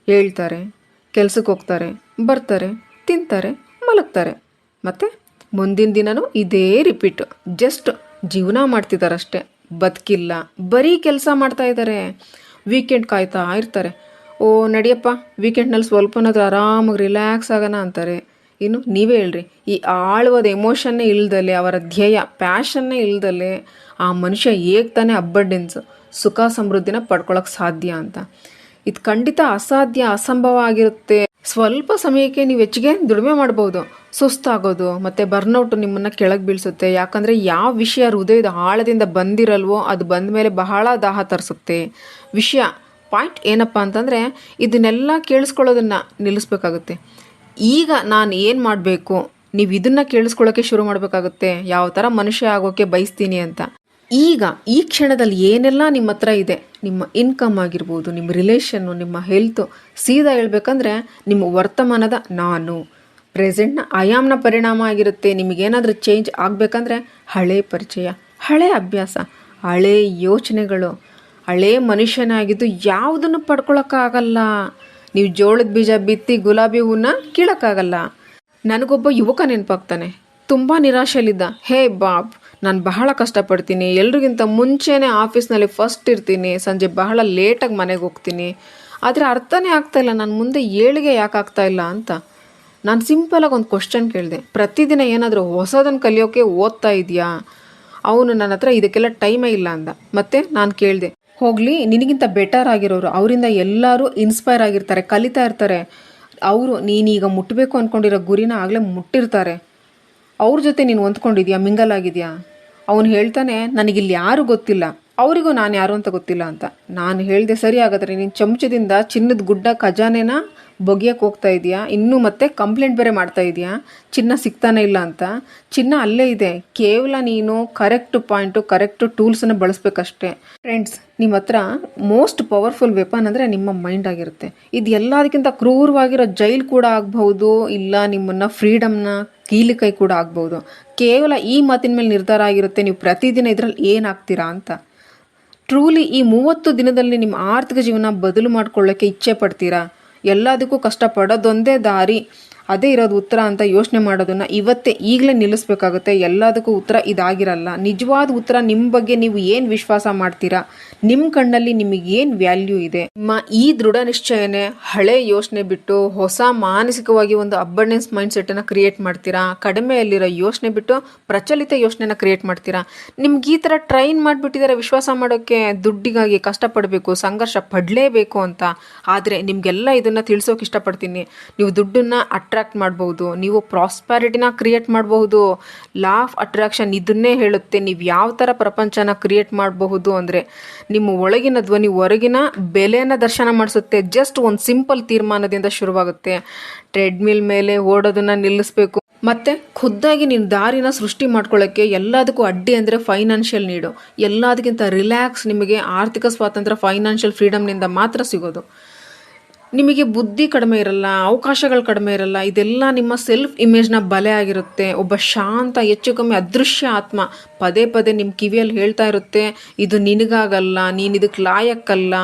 ಹೇಳ್ತಾರೆ, ಕೆಲಸಕ್ಕೆ ಹೋಗ್ತಾರೆ, ಬರ್ತಾರೆ, ತಿಂತಾರೆ, ಮಲಗ್ತಾರೆ. ಮತ್ತು ಮುಂದಿನ ದಿನವೂ ಇದೇ ರಿಪೀಟ್ ಜಸ್ಟ್ ಜೀವನ ಮಾಡ್ತಿದ್ದಾರಷ್ಟೇ ಬದುಕಿಲ್ಲ. ಬರೀ ಕೆಲಸ ಮಾಡ್ತಾ ಇದ್ದಾರೆ ವೀಕೆಂಡ್ ಕಾಯ್ತಾ ಇರ್ತಾರೆ. ಓ, ನಡಿಯಪ್ಪ ವೀಕೆಂಡ್ನಲ್ಲಿ ಸ್ವಲ್ಪನಾದ್ರೂ ಆರಾಮಾಗಿ ರಿಲ್ಯಾಕ್ಸ್ ಆಗೋಣ ಅಂತಾರೆ. ಇನ್ನು ನೀವೇ ಹೇಳ್ರಿ, ಈ ಆಳವಾದ ಎಮೋಷನ್ನೇ ಇಲ್ದಲೆ, ಅವರ ಧ್ಯೇಯ ಪ್ಯಾಷನ್ನೇ ಇಲ್ದಲೆ, ಆ ಮನುಷ್ಯ ಹೇಗೆ ತಾನೇ ಅಬ್ಬಡ್ಡೆನ್ಸ್ ಸುಖ ಸಮೃದ್ಧಿನ ಪಡ್ಕೊಳಕ್ಕೆ ಸಾಧ್ಯ ಅಂತ. ಇದು ಖಂಡಿತ ಅಸಾಧ್ಯ, ಅಸಂಭವ ಆಗಿರುತ್ತೆ. ಸ್ವಲ್ಪ ಸಮಯಕ್ಕೆ ನೀವು ಹೆಚ್ಚಿಗೆ ದುಡಿಮೆ ಮಾಡ್ಬೋದು. ಸುಸ್ತಾಗೋದು, ಮತ್ತು ಬರ್ನೌಟ್ ನಿಮ್ಮನ್ನು ಕೆಳಗೆ ಬೀಳಿಸುತ್ತೆ. ಯಾಕಂದರೆ ಯಾವ ವಿಷಯ ಹೃದಯದ ಆಳದಿಂದ ಬಂದಿರಲ್ವೋ ಅದು ಬಂದ ಮೇಲೆ ಬಹಳ ದಾಹ ತರಿಸುತ್ತೆ. ವಿಷಯ, ಪಾಯಿಂಟ್ ಏನಪ್ಪ ಅಂತಂದರೆ ಇದನ್ನೆಲ್ಲ ಕೇಳಿಸ್ಕೊಳ್ಳೋದನ್ನು ನಿಲ್ಲಿಸ್ಬೇಕಾಗುತ್ತೆ. ಈಗ ನಾನು ಏನು ಮಾಡಬೇಕು? ನೀವು ಇದನ್ನು ಕೇಳಿಸ್ಕೊಳ್ಳೋಕ್ಕೆ ಶುರು ಮಾಡಬೇಕಾಗುತ್ತೆ. ಯಾವ ಥರ ಮನುಷ್ಯ ಆಗೋಕ್ಕೆ ಬಯಸ್ತೀನಿ ಅಂತ. ಈಗ ಈ ಕ್ಷಣದಲ್ಲಿ ಏನೆಲ್ಲ ನಿಮ್ಮ ಹತ್ರ ಇದೆ? ನಿಮ್ಮ ಇನ್ಕಮ್ ಆಗಿರ್ಬೋದು, ನಿಮ್ಮ ರಿಲೇಷನ್ನು ನಿಮ್ಮ ಹೆಲ್ತು ಸೀದಾ ಹೇಳ್ಬೇಕಂದ್ರೆ ನಿಮ್ಮ ವರ್ತಮಾನದ ನಾನು. ಪ್ರೆಸೆಂಟ್ನ ಆಯಾಮ್ನ ಪರಿಣಾಮ ಆಗಿರುತ್ತೆ. ನಿಮಗೇನಾದರೂ ಚೇಂಜ್ ಆಗಬೇಕಂದ್ರೆ ಹಳೆ ಪರಿಚಯ, ಹಳೆ ಅಭ್ಯಾಸ, ಹಳೆ ಯೋಚನೆಗಳು, ಹಳೆ ಮನುಷ್ಯನಾಗಿದ್ದು ಯಾವುದನ್ನು ಪಡ್ಕೊಳಕ್ಕಾಗಲ್ಲ. ನೀವು ಜೋಳದ ಬೀಜ ಬಿತ್ತಿ ಗುಲಾಬಿ ಹೂನ ಕೀಳೋಕ್ಕಾಗಲ್ಲ. ನನಗೊಬ್ಬ ಯುವಕ ನೆನಪಾಗ್ತಾನೆ. ತುಂಬ ನಿರಾಶೆಯಲ್ಲಿದ್ದ. ಹೇ ಬಾಬ್ ನಾನು ಬಹಳ ಕಷ್ಟಪಡ್ತೀನಿ. ಎಲ್ರಿಗಿಂತ ಮುಂಚೆನೇ ಆಫೀಸ್ನಲ್ಲಿ ಫಸ್ಟ್ ಇರ್ತೀನಿ. ಸಂಜೆ ಬಹಳ ಲೇಟಾಗಿ ಮನೆಗೆ ಹೋಗ್ತೀನಿ. ಆದರೆ ಅರ್ಥನೇ ಇಲ್ಲ, ನಾನು ಮುಂದೆ ಏಳಿಗೆ ಯಾಕೆ ಆಗ್ತಾ ಇಲ್ಲ ಅಂತ. ನಾನು ಸಿಂಪಲಾಗಿ ಒಂದು ಕ್ವಶನ್ ಕೇಳಿದೆ. ಪ್ರತಿದಿನ ಏನಾದರೂ ಹೊಸದನ್ನು ಕಲಿಯೋಕೆ ಓದ್ತಾ ಇದೆಯಾ? ಅವನು ನನ್ನ ಹತ್ರ ಇದಕ್ಕೆಲ್ಲ ಟೈಮೇ ಇಲ್ಲ ಅಂದ. ಮತ್ತೆ ನಾನು ಕೇಳಿದೆ, ಹೋಗಲಿ, ನಿನಗಿಂತ ಬೆಟರ್ ಆಗಿರೋರು. ಅವರಿಂದ ಎಲ್ಲರೂ ಇನ್ಸ್ಪೈರ್ ಆಗಿರ್ತಾರೆ, ಕಲಿತಾ ಇರ್ತಾರೆ. ಅವರು ನೀನೀಗ ಮುಟ್ಟಬೇಕು ಅಂದ್ಕೊಂಡಿರೋ ಗುರಿನ ಆಗಲೇ ಮುಟ್ಟಿರ್ತಾರೆ. ಅವ್ರ ಜೊತೆ ನೀನು ಹೊಂದ್ಕೊಂಡಿದ್ಯಾ? ಮಿಂಗಲ್ ಆಗಿದೆಯಾ? ಅವನು ಹೇಳ್ತಾನೆ, ನನಗಿಲ್ಲಿ ಯಾರು ಗೊತ್ತಿಲ್ಲ. ಅವರಿಗೂ ನಾನು ಯಾರು ಅಂತ ಗೊತ್ತಿಲ್ಲ ಅಂತ. ನಾನು ಹೇಳಿದೆ ಸರಿ ಹಾಗಾದರೆ ನೀನು ಚಮಚದಿಂದ ಚಿನ್ನದ ಗುಡ್ಡ ಖಜಾನೆನ ಬೊಗಿಯಕ್ಕೆ ಹೋಗ್ತಾ ಇದೆಯಾ? ಇನ್ನೂ ಮತ್ತೆ ಕಂಪ್ಲೇಂಟ್ ಬೇರೆ ಮಾಡ್ತಾ ಇದೆಯಾ? ಚಿನ್ನ ಸಿಗ್ತಾನೆ ಇಲ್ಲ ಅಂತ? ಚಿನ್ನ ಅಲ್ಲೇ ಇದೆ. ಕೇವಲ ನೀನು ಕರೆಕ್ಟ್ ಪಾಯಿಂಟು ಕರೆಕ್ಟ್ ಟೂಲ್ಸನ್ನು ಬಳಸ್ಬೇಕಷ್ಟೇ. ಫ್ರೆಂಡ್ಸ್ ನಿಮ್ಮ ಹತ್ರ ಮೋಸ್ಟ್ ಪವರ್ಫುಲ್ ವೆಪನ್ ಅಂದರೆ ನಿಮ್ಮ ಮೈಂಡ್ ಆಗಿರುತ್ತೆ. ಇದು ಎಲ್ಲದಕ್ಕಿಂತ ಕ್ರೂರವಾಗಿರೋ ಜೈಲ್ ಕೂಡ ಆಗ್ಬಹುದು, ಇಲ್ಲ ನಿಮ್ಮನ್ನು ಫ್ರೀಡಮ್ನ ಕೀಲಿ ಕೈ ಕೂಡ ಆಗ್ಬೋದು ಕೇವಲ ಈ ಮಾತಿನ ಮೇಲೆ ನಿರ್ಧಾರ ಆಗಿರುತ್ತೆ. ನೀವು ಪ್ರತಿದಿನ ಇದರಲ್ಲಿ ಏನಾಗ್ತೀರಾ ಅಂತ. ಟ್ರೂಲಿ ಈ ಮೂವತ್ತು ದಿನದಲ್ಲಿ ನಿಮ್ಮ ಆರ್ಥಿಕ ಜೀವನ ಬದಲು ಮಾಡ್ಕೊಳ್ಳೋಕ್ಕೆ ಇಚ್ಛೆ ಪಡ್ತೀರಾ? ಎಲ್ಲದಕ್ಕೂ ಕಷ್ಟಪಡೋದೊಂದೇ ದಾರಿ. ಅದೇ ಇರೋದು ಉತ್ತರ ಅಂತ ಯೋಚನೆ ಮಾಡೋದನ್ನ ಇವತ್ತೇ ಈಗಲೇ ನಿಲ್ಲಿಸ್ಬೇಕಾಗುತ್ತೆ. ಎಲ್ಲದಕ್ಕೂ ಉತ್ತರ ಇದಾಗಿರಲ್ಲ. ನಿಜವಾದ ಉತ್ತರ ನಿಮ್ಮ ಬಗ್ಗೆ ನೀವು ಏನು ವಿಶ್ವಾಸ ಮಾಡ್ತೀರಾ? ನಿಮ್ಮ ಕಣ್ಣಲ್ಲಿ ನಿಮಗೆ ಏನು ವ್ಯಾಲ್ಯೂ ಇದೆ? ನಿಮ್ಮ ಈ ದೃಢ ನಿಶ್ಚಯನೇ ಹಳೆ ಯೋಚನೆ ಬಿಟ್ಟು ಹೊಸ ಮಾನಸಿಕವಾಗಿ ಒಂದು ಅಬ್ಬರ್ನೆನ್ಸ್ ಮೈಂಡ್ ಸೆಟ್ ಅನ್ನ ಕ್ರಿಯೇಟ್ ಮಾಡ್ತೀರಾ? ಕಡಿಮೆಯಲ್ಲಿರೋ ಯೋಚನೆ ಬಿಟ್ಟು ಪ್ರಚಲಿತ ಯೋಚನೆನ ಕ್ರಿಯೇಟ್ ಮಾಡ್ತೀರಾ? ನಿಮ್ಗೆ ಈ ಥರ ಟ್ರೈನ್ ಮಾಡಿಬಿಟ್ಟಿದ್ದಾರೆ ವಿಶ್ವಾಸ ಮಾಡೋಕ್ಕೆ ದುಡ್ಡಿಗಾಗಿ ಕಷ್ಟಪಡಬೇಕು, ಸಂಘರ್ಷ ಪಡಲೇಬೇಕು ಅಂತ. ಆದರೆ ನಿಮಗೆಲ್ಲ ಇದನ್ನು ತಿಳಿಸೋಕೆ ಇಷ್ಟಪಡ್ತೀನಿ. ನೀವು ದುಡ್ಡನ್ನ ಅಟ್ರಾಕ್ಟ್ ಮಾಡಬಹುದು, ನೀವು ಪ್ರಾಸ್ಪ್ಯಾರಿಟಿನ ಕ್ರಿಯೇಟ್ ಮಾಡಬಹುದು. ಲಾ ಆಫ್ ಅಟ್ರಾಕ್ಷನ್ ಇದನ್ನೇ ಹೇಳುತ್ತೆ. ನೀವು ಯಾವ ಥರ ಪ್ರಪಂಚನ ಕ್ರಿಯೇಟ್ ಮಾಡಬಹುದು ಅಂದರೆ ನಿಮ್ಮ ಒಳಗಿನ ಧ್ವನಿ ಹೊರಗಿನ ಬೆಲೆಯನ್ನು ದರ್ಶನ ಮಾಡಿಸುತ್ತೆ. ಜಸ್ಟ್ ಒಂದು ಸಿಂಪಲ್ ತೀರ್ಮಾನದಿಂದ ಶುರುವಾಗುತ್ತೆ. ಟ್ರೆಡ್ಮಿಲ್ ಮೇಲೆ ಓಡೋದನ್ನು ನಿಲ್ಲಿಸಬೇಕು. ಮತ್ತೆ ಖುದ್ದಾಗಿ ನಿನ್ನ ದಾರಿನ ಸೃಷ್ಟಿ ಮಾಡ್ಕೊಳ್ಳೋಕ್ಕೆ ಎಲ್ಲದಕ್ಕೂ ಅಡ್ಡಿ ಅಂದರೆ ಫೈನಾನ್ಷಿಯಲ್ ನೀಡು ಎಲ್ಲದಕ್ಕಿಂತ ರಿಲ್ಯಾಕ್ಸ್ ನಿಮಗೆ ಆರ್ಥಿಕ ಸ್ವಾತಂತ್ರ್ಯ ಫೈನಾನ್ಷಿಯಲ್ ಫ್ರೀಡಮ್ನಿಂದ ಮಾತ್ರ ಸಿಗೋದು. ನಿಮಗೆ ಬುದ್ಧಿ ಕಡಿಮೆ ಇರಲ್ಲ, ಅವಕಾಶಗಳು ಕಡಿಮೆ ಇರಲ್ಲ, ಇದೆಲ್ಲ ನಿಮ್ಮ ಸೆಲ್ಫ್ ಇಮೇಜ್ನ ಬಲೆ ಆಗಿರುತ್ತೆ. ಒಬ್ಬ ಶಾಂತ, ಹೆಚ್ಚು ಕಮ್ಮಿ ಅದೃಶ್ಯ ಆತ್ಮ ಪದೇ ಪದೇ ನಿಮ್ಮ ಕಿವಿಯಲ್ಲಿ ಹೇಳ್ತಾ ಇರುತ್ತೆ, ಇದು ನಿನಗಾಗಲ್ಲ, ನೀನು ಇದಕ್ಕೆ ಲಾಯಕ್ಕಲ್ಲ,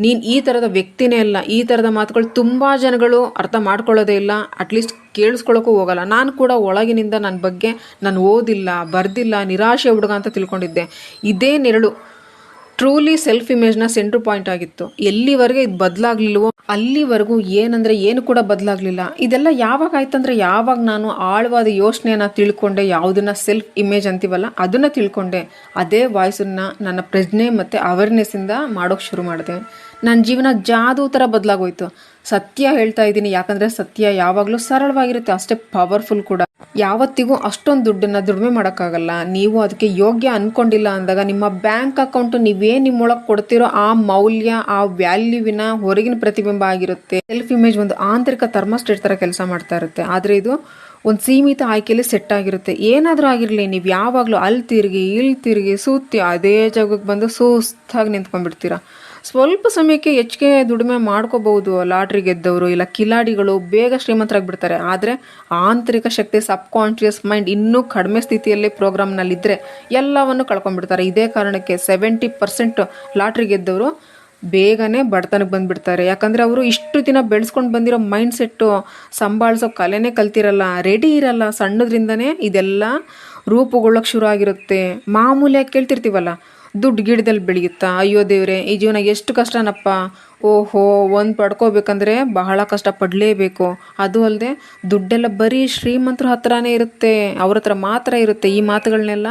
ನೀನು ಈ ಥರದ ವ್ಯಕ್ತಿನೇ ಅಲ್ಲ, ಈ ಥರದ ಮಾತುಗಳು ತುಂಬ ಜನಗಳು ಅರ್ಥ ಮಾಡ್ಕೊಳ್ಳೋದೇ ಇಲ್ಲ ಅಟ್ಲೀಸ್ಟ್ ಕೇಳಿಸ್ಕೊಳ್ಳೋಕ್ಕೂ ಹೋಗಲ್ಲ. ನಾನು ಕೂಡ ಒಳಗಿನಿಂದ ನನ್ನ ಬಗ್ಗೆ ನಾನು ಓದಿಲ್ಲ, ಬರ್ದಿಲ್ಲ, ನಿರಾಶೆ ಹುಡುಗ ಅಂತ ತಿಳ್ಕೊಂಡಿದ್ದೆ. ಇದೇ ನೆರಳು. ಟ್ರೂಲಿ ಸೆಲ್ಫ್ ಇಮೇಜ್ನ ಸೆಂಟ್ರ್ ಪಾಯಿಂಟ್ ಆಗಿತ್ತು. ಎಲ್ಲಿವರೆಗೆ ಇದು ಬದಲಾಗ್ಲಿಲ್ವೋ, ಅಲ್ಲಿವರೆಗೂ ಏನಂದ್ರೆ ಏನು ಕೂಡ ಬದಲಾಗ್ಲಿಲ್ಲ. ಇದೆಲ್ಲ ಯಾವಾಗ ಆಯ್ತಂದ್ರೆ ಯಾವಾಗ ನಾನು ಆಳವಾದ ಯೋಚನೆಯನ್ನ ತಿಳ್ಕೊಂಡೆ, ಯಾವುದನ್ನ ಸೆಲ್ಫ್ ಇಮೇಜ್ ಅಂತೀವಲ್ಲ, ಅದನ್ನ ತಿಳ್ಕೊಂಡೆ. ಅದೇ ವಾಯ್ಸನ್ನ ನನ್ನ ಪ್ರಜ್ಞೆ ಮತ್ತೆ ಅವೇರ್ನೆಸ್ಸಿಂದ ಮಾಡೋಕೆ ಶುರು ಮಾಡಿದೆ. ನನ್ನ ಜೀವನ ಜಾದೂ ಥರ ಬದಲಾಗೋಯ್ತು. ಸತ್ಯ ಹೇಳ್ತಾ ಇದ್ದೀನಿ. ಯಾಕಂದ್ರೆ ಸತ್ಯ ಯಾವಾಗಲೂ ಸರಳವಾಗಿರುತ್ತೆ. ಅಷ್ಟೇ ಪವರ್ಫುಲ್ ಕೂಡ. ಯಾವತ್ತಿಗೂ ಅಷ್ಟೊಂದು ದುಡ್ಡನ್ನು ದುಡಿಮೆ ಮಾಡೋಕ್ಕಾಗಲ್ಲ. ನೀವು ಅದಕ್ಕೆ ಯೋಗ್ಯ ಅನ್ಕೊಂಡಿಲ್ಲ ಅಂದಾಗ ನಿಮ್ಮ ಬ್ಯಾಂಕ್ ಅಕೌಂಟ್ ನೀವೇ ನಿಮ್ಮೊಳಗೆ ಕೊಡ್ತಿರೋ ಆ ಮೌಲ್ಯ, ಆ ವ್ಯಾಲ್ಯೂವಿನ ಹೊರಗಿನ ಪ್ರತಿಬಿಂಬ ಆಗಿರುತ್ತೆ. ಸೆಲ್ಫ್ ಇಮೇಜ್ ಒಂದು ಆಂತರಿಕ ಥರ್ಮಾಸ್ಟೇಟ್ ಥರ ಕೆಲಸ ಮಾಡ್ತಾ ಇರುತ್ತೆ. ಆದರೆ ಇದು ಒಂದು ಸೀಮಿತ ಆಯ್ಕೆಯಲ್ಲಿ ಸೆಟ್ ಆಗಿರುತ್ತೆ. ಏನಾದರೂ ಆಗಿರಲಿ, ನೀವು ಯಾವಾಗಲೂ ಅಲ್ಲಿ ತಿರುಗಿ, ಇಲ್ಲಿ ತಿರುಗಿ ಸುತ್ತಿ ಅದೇ ಜಾಗಕ್ಕೆ ಬಂದು ಸುಸ್ತಾಗಿ ನಿಂತ್ಕೊಂಡ್ಬಿಡ್ತೀರಾ. ಸ್ವಲ್ಪ ಸಮಯಕ್ಕೆ ಹೆಚ್ಚಿಗೆ ದುಡಿಮೆ ಮಾಡ್ಕೋಬಹುದು. ಲಾಟ್ರಿ ಗೆದ್ದವರು ಇಲ್ಲ ಕಿಲಾಡಿಗಳು ಬೇಗ ಶ್ರೀಮಂತರಾಗ್ಬಿಡ್ತಾರೆ. ಆದರೆ ಆಂತರಿಕ ಶಕ್ತಿ ಸಬ್ ಕಾನ್ಷಿಯಸ್ ಮೈಂಡ್ ಇನ್ನೂ ಕಡಿಮೆ ಸ್ಥಿತಿಯಲ್ಲಿ ಪ್ರೋಗ್ರಾಮ್ನಲ್ಲಿದ್ದರೆ ಎಲ್ಲವನ್ನು ಕಳ್ಕೊಂಡ್ಬಿಡ್ತಾರೆ. ಇದೇ ಕಾರಣಕ್ಕೆ ಸೆವೆಂಟಿ ಪರ್ಸೆಂಟ್ ಲಾಟ್ರಿ ಗೆದ್ದವರು ಬೇಗನೆ ಬಡತನಕ್ಕೆ ಬಂದ್ಬಿಡ್ತಾರೆ. ಯಾಕಂದರೆ ಅವರು ಇಷ್ಟು ದಿನ ಬೆಳೆಸ್ಕೊಂಡು ಬಂದಿರೋ ಮೈಂಡ್ ಸೆಟ್ಟು ಸಂಭಾಳಿಸೋ ಕಲೆನೇ ಕಲ್ತಿರಲ್ಲ, ರೆಡಿ ಇರಲ್ಲ. ಸಣ್ಣದ್ರಿಂದನೇ ಇದೆಲ್ಲ ರೂಪುಗೊಳ್ಳೋಕೆ ಶುರು ಆಗಿರುತ್ತೆ ಮಾಮೂಲಿಯಾಗಿ ಕೇಳ್ತಿರ್ತೀವಲ್ಲ ದುಡ್ಡು ಗಿಡದಲ್ಲಿ ಬೆಳೆಯುತ್ತಾ? ಅಯ್ಯೋ ದೇವ್ರೆ, ಈ ಜೀವನ ಎಷ್ಟು ಕಷ್ಟನಪ್ಪ? ಓಹೋ, ಒಂದು ಪಡ್ಕೋಬೇಕಂದ್ರೆ ಬಹಳ ಕಷ್ಟ ಪಡಲೇಬೇಕು. ಅದು ಅಲ್ಲದೆ ದುಡ್ಡೆಲ್ಲ ಬರೀ ಶ್ರೀಮಂತರ ಹತ್ರನೇ ಇರುತ್ತೆ. ಅವ್ರ ಹತ್ರ ಮಾತ್ರ ಇರುತ್ತೆ. ಈ ಮಾತುಗಳನ್ನೆಲ್ಲ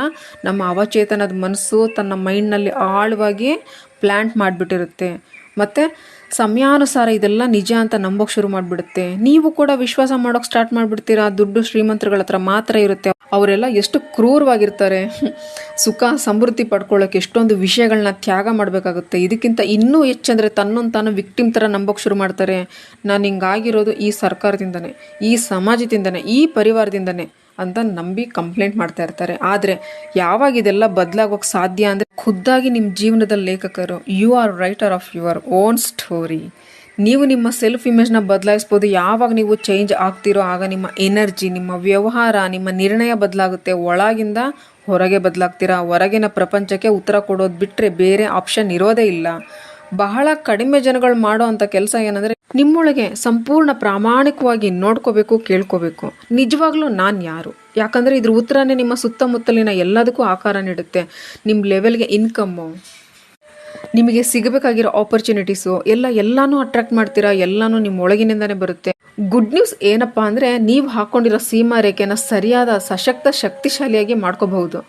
ನಮ್ಮ ಅವಚೇತನದ ಮನಸ್ಸು ತನ್ನ ಮೈಂಡ್ನಲ್ಲಿ ಆಳವಾಗಿ ಪ್ಲ್ಯಾಂಟ್ ಮಾಡಿಬಿಟ್ಟಿರುತ್ತೆ. ಮತ್ತು ಸಮಯಾನುಸಾರ ಇದೆಲ್ಲ ನಿಜ ಅಂತ ನಂಬೋಕೆ ಶುರು ಮಾಡಿಬಿಡುತ್ತೆ. ನೀವು ಕೂಡ ವಿಶ್ವಾಸ ಮಾಡೋಕೆ ಸ್ಟಾರ್ಟ್ ಮಾಡಿಬಿಡ್ತೀರಾ? ದುಡ್ಡು ಶ್ರೀಮಂತರುಗಳ ಹತ್ರ ಮಾತ್ರ ಇರುತ್ತೆ. ಅವರೆಲ್ಲ ಎಷ್ಟು ಕ್ರೂರವಾಗಿರ್ತಾರೆ. ಸುಖ, ಸಮೃದ್ಧಿ ಪಡ್ಕೊಳ್ಳೋಕೆ ಎಷ್ಟೊಂದು ವಿಷಯಗಳನ್ನ ತ್ಯಾಗ ಮಾಡಬೇಕಾಗುತ್ತೆ. ಇದಕ್ಕಿಂತ ಇನ್ನೂ ಹೆಚ್ಚಂದರೆ ತನ್ನೊಂದು ತಾನು ವಿಕ್ಟಿಮ್ ಥರ ನಂಬೋಕೆ ಶುರು ಮಾಡ್ತಾರೆ. ನಾನು ಹಿಂಗಾಗಿರೋದು ಈ ಸರ್ಕಾರದಿಂದನೇ, ಈ ಸಮಾಜದಿಂದನೇ, ಈ ಪರಿವಾರದಿಂದನೇ. ಅಂತ ನಂಬಿ ಕಂಪ್ಲೇಂಟ್ ಮಾಡ್ತಾ ಇರ್ತಾರೆ. ಆದರೆ ಯಾವಾಗ ಇದೆಲ್ಲ ಬದಲಾಗೋಕೆ ಸಾಧ್ಯ ಅಂದರೆ ಖುದ್ದಾಗಿ ನಿಮ್ಮ ಜೀವನದ ಲೇಖಕರು you are writer of your own story ನೀವು ನಿಮ್ಮ ಸೆಲ್ಫ್ ಇಮೇಜ್ನ ಬದಲಾಯಿಸ್ಬೋದು. ಯಾವಾಗ ನೀವು ಚೇಂಜ್ ಆಗ್ತಿರೋ ಆಗ ನಿಮ್ಮ ಎನರ್ಜಿ ನಿಮ್ಮ ವ್ಯವಹಾರ, ನಿಮ್ಮ ನಿರ್ಣಯ ಬದಲಾಗುತ್ತೆ. ಒಳಗಿಂದ ಹೊರಗೆ ಬದಲಾಗ್ತೀರಾ? ಹೊರಗಿನ ಪ್ರಪಂಚಕ್ಕೆ ಉತ್ತರ ಕೊಡೋದು ಬಿಟ್ಟರೆ ಬೇರೆ ಆಪ್ಷನ್ ಇರೋದೇ ಇಲ್ಲ. ಬಹಳ ಕಡಿಮೆ ಜನಗಳು ಮಾಡೋ ಅಂಥ ಕೆಲಸ ಏನಂದರೆ ನಿಮ್ಮೊಳಗೆ ಸಂಪೂರ್ಣ ಪ್ರಾಮಾಣಿಕವಾಗಿ ನೋಡ್ಕೋಬೇಕು, ಕೇಳ್ಕೋಬೇಕು. ನಿಜವಾಗ್ಲೂ ನಾನು ಯಾರು? ಯಾಕಂದರೆ ಇದ್ರ ಉತ್ತರನೇ ನಿಮ್ಮ ಸುತ್ತಮುತ್ತಲಿನ ಎಲ್ಲದಕ್ಕೂ ಆಕಾರ ನೀಡುತ್ತೆ. ನಿಮ್ಮ ಲೆವೆಲ್ಗೆ ಇನ್ಕಮ್ಮು ನಿಮಗೆ ಸಿಗಬೇಕಾಗಿರೋ ಆಪರ್ಚುನಿಟೀಸು ಎಲ್ಲ ಎಲ್ಲಾನು ಅಟ್ರಾಕ್ಟ್ ಮಾಡ್ತೀರಾ, ಎಲ್ಲಾನು ನಿಮ್ಮ ಒಳಗಿನಿಂದನೇ ಬರುತ್ತೆ. ಗುಡ್ ನ್ಯೂಸ್ ಏನಪ್ಪಾ ಅಂದರೆ, ನೀವು ಹಾಕ್ಕೊಂಡಿರೋ ಸೀಮಾ ರೇಖೆನ ಸರಿಯಾದ ಸಶಕ್ತ ಶಕ್ತಿಶಾಲಿಯಾಗಿ ಮಾಡ್ಕೋಬಹುದು.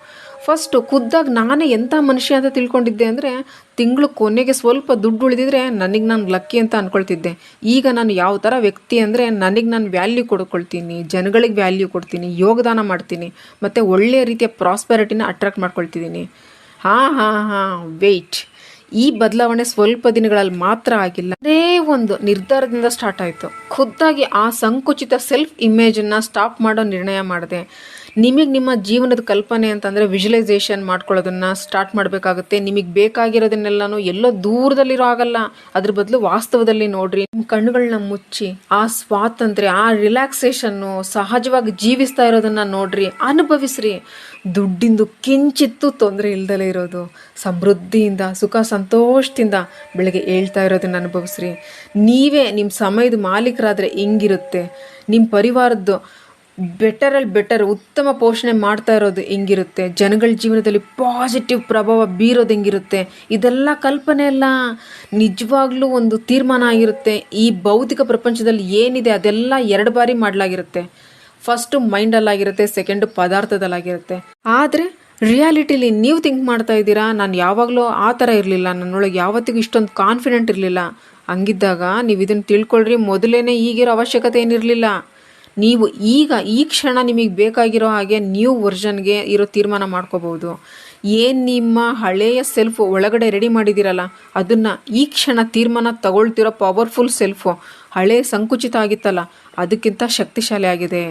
ಫಸ್ಟು ಖುದ್ದಾಗಿ ನಾನೇ ಎಂಥ ಮನುಷ್ಯ ಅಂತ ತಿಳ್ಕೊಂಡಿದ್ದೆ ಅಂದರೆ, ತಿಂಗಳು ಕೊನೆಗೆ ಸ್ವಲ್ಪ ದುಡ್ಡು ಉಳಿದಿದ್ರೆ ನನಗೆ ನಾನು ಲಕ್ಕಿ ಅಂತ ಅಂದ್ಕೊಳ್ತಿದ್ದೆ ಈಗ ನಾನು ಯಾವ ಥರ ವ್ಯಕ್ತಿ ಅಂದರೆ, ನನಗೆ ನಾನು ವ್ಯಾಲ್ಯೂ ಕೊಡ್ಕೊಳ್ತೀನಿ, ಜನಗಳಿಗೆ ವ್ಯಾಲ್ಯೂ ಕೊಡ್ತೀನಿ, ಯೋಗದಾನ ಮಾಡ್ತೀನಿ, ಮತ್ತು ಒಳ್ಳೆಯ ರೀತಿಯ ಪ್ರಾಸ್ಪೆರಿಟಿನ ಅಟ್ರಾಕ್ಟ್ ಮಾಡ್ಕೊಳ್ತಿದ್ದೀನಿ. ಹಾಂ ಹಾಂ ಹಾಂ ವೆಯ್ಟ್ ಈ ಬದಲಾವಣೆ ಸ್ವಲ್ಪ ದಿನಗಳಲ್ಲಿ ಮಾತ್ರ ಆಗಿಲ್ಲ. ಅದೇ ಒಂದು ನಿರ್ಧಾರದಿಂದ ಸ್ಟಾರ್ಟ್ ಆಯಿತು. ಖುದ್ದಾಗಿ ಆ ಸಂಕುಚಿತ ಸೆಲ್ಫ್ ಇಮೇಜನ್ನು ಸ್ಟಾಪ್ ಮಾಡೋ ನಿರ್ಣಯ ಮಾಡಿದೆ. ನಿಮಗೆ ನಿಮ್ಮ ಜೀವನದ ಕಲ್ಪನೆ ಅಂತಂದರೆ ವಿಜುವಲೈಸೇಷನ್ ಮಾಡ್ಕೊಳ್ಳೋದನ್ನು ಸ್ಟಾರ್ಟ್ ಮಾಡಬೇಕಾಗುತ್ತೆ. ನಿಮಗೆ ಬೇಕಾಗಿರೋದನ್ನೆಲ್ಲನೂ ಎಲ್ಲೋ ದೂರದಲ್ಲಿರೋ ಆಗಲ್ಲ ಅದ್ರ ಬದಲು ವಾಸ್ತವದಲ್ಲಿ ನೋಡ್ರಿ. ನಿಮ್ಮ ಕಣ್ಣುಗಳನ್ನ ಮುಚ್ಚಿ, ಆ ಸ್ವಾತಂತ್ರ್ಯ, ಆ ರಿಲ್ಯಾಕ್ಸೇಷನ್ನು ಸಹಜವಾಗಿ ಜೀವಿಸ್ತಾ ಇರೋದನ್ನ ನೋಡ್ರಿ. ಅನುಭವಿಸ್ರಿ. ದುಡ್ಡಿಂದು ಕಿಂಚಿತ್ತು ತೊಂದರೆ ಇಲ್ಲದಲೇ ಇರೋದು. ಸಮೃದ್ಧಿಯಿಂದ, ಸುಖ ಸಂತೋಷದಿಂದ ಬೆಳಗ್ಗೆ ಹೇಳ್ತಾ ಇರೋದನ್ನು ಅನುಭವಿಸ್ರಿ. ನೀವೇ ನಿಮ್ಮ ಸಮಯದ ಮಾಲೀಕರಾದರೆ ಹೆಂಗಿರುತ್ತೆ. ನಿಮ್ಮ ಪರಿವಾರದ್ದು ಬೆಟರಲ್ಲಿ ಬೆಟರ್ ಉತ್ತಮ ಪೋಷಣೆ ಮಾಡ್ತಾ ಇರೋದು ಹೆಂಗಿರುತ್ತೆ. ಜನಗಳ ಜೀವನದಲ್ಲಿ ಪಾಸಿಟಿವ್ ಪ್ರಭಾವ ಬೀರೋದು ಹೆಂಗಿರುತ್ತೆ. ಇದೆಲ್ಲ ಕಲ್ಪನೆ ಅಲ್ಲ. ನಿಜವಾಗ್ಲೂ ಒಂದು ತೀರ್ಮಾನ ಆಗಿರುತ್ತೆ. ಈ ಭೌತಿಕ ಪ್ರಪಂಚದಲ್ಲಿ ಏನಿದೆ ಅದೆಲ್ಲ ಎರಡು ಬಾರಿ ಮಾಡಲಾಗಿರುತ್ತೆ. ಫಸ್ಟು ಮೈಂಡಲ್ಲಾಗಿರುತ್ತೆ ಸೆಕೆಂಡ್ ಪದಾರ್ಥದಲ್ಲಾಗಿರುತ್ತೆ. ಆದರೆ ರಿಯಾಲಿಟಿಲಿ ನೀವು ಥಿಂಕ್ ಮಾಡ್ತಾ ಇದ್ದೀರಾ? ನಾನು ಯಾವಾಗಲೂ ಆ ಥರ ಇರಲಿಲ್ಲ. ನನ್ನೊಳಗೆ ಯಾವತ್ತಿಗೂ ಇಷ್ಟೊಂದು ಕಾನ್ಫಿಡೆಂಟ್ ಇರಲಿಲ್ಲ. ಹಂಗಿದ್ದಾಗ ನೀವು ಇದನ್ನು ತಿಳ್ಕೊಳ್ರಿ. ಮೊದಲೇ ಈಗಿರೋ ಅವಶ್ಯಕತೆ ಏನಿರಲಿಲ್ಲ. ನೀವು ಈಗ, ಈ ಕ್ಷಣ ನಿಮಗೆ ಬೇಕಾಗಿರೋ ಹಾಗೆ ನ್ಯೂ ವರ್ಷನ್ಗೆ ಇರೋ ತೀರ್ಮಾನ ಮಾಡ್ಕೋಬಹುದು. ಏನು ನಿಮ್ಮ ಹಳೆಯ ಸೆಲ್ಫ್ ಒಳಗಡೆ ರೆಡಿ ಮಾಡಿದ್ದೀರಲ್ಲ, ಅದನ್ನು ಈ ಕ್ಷಣ ತೀರ್ಮಾನ ತಗೊಳ್ತಿರೋ ಪವರ್ಫುಲ್ ಸೆಲ್ಫು ಹಳೆ ಸಂಕುಚಿತ ಆಗಿತ್ತಲ್ಲ, ಅದಕ್ಕಿಂತ ಶಕ್ತಿಶಾಲಿ ಆಗಿದೆ.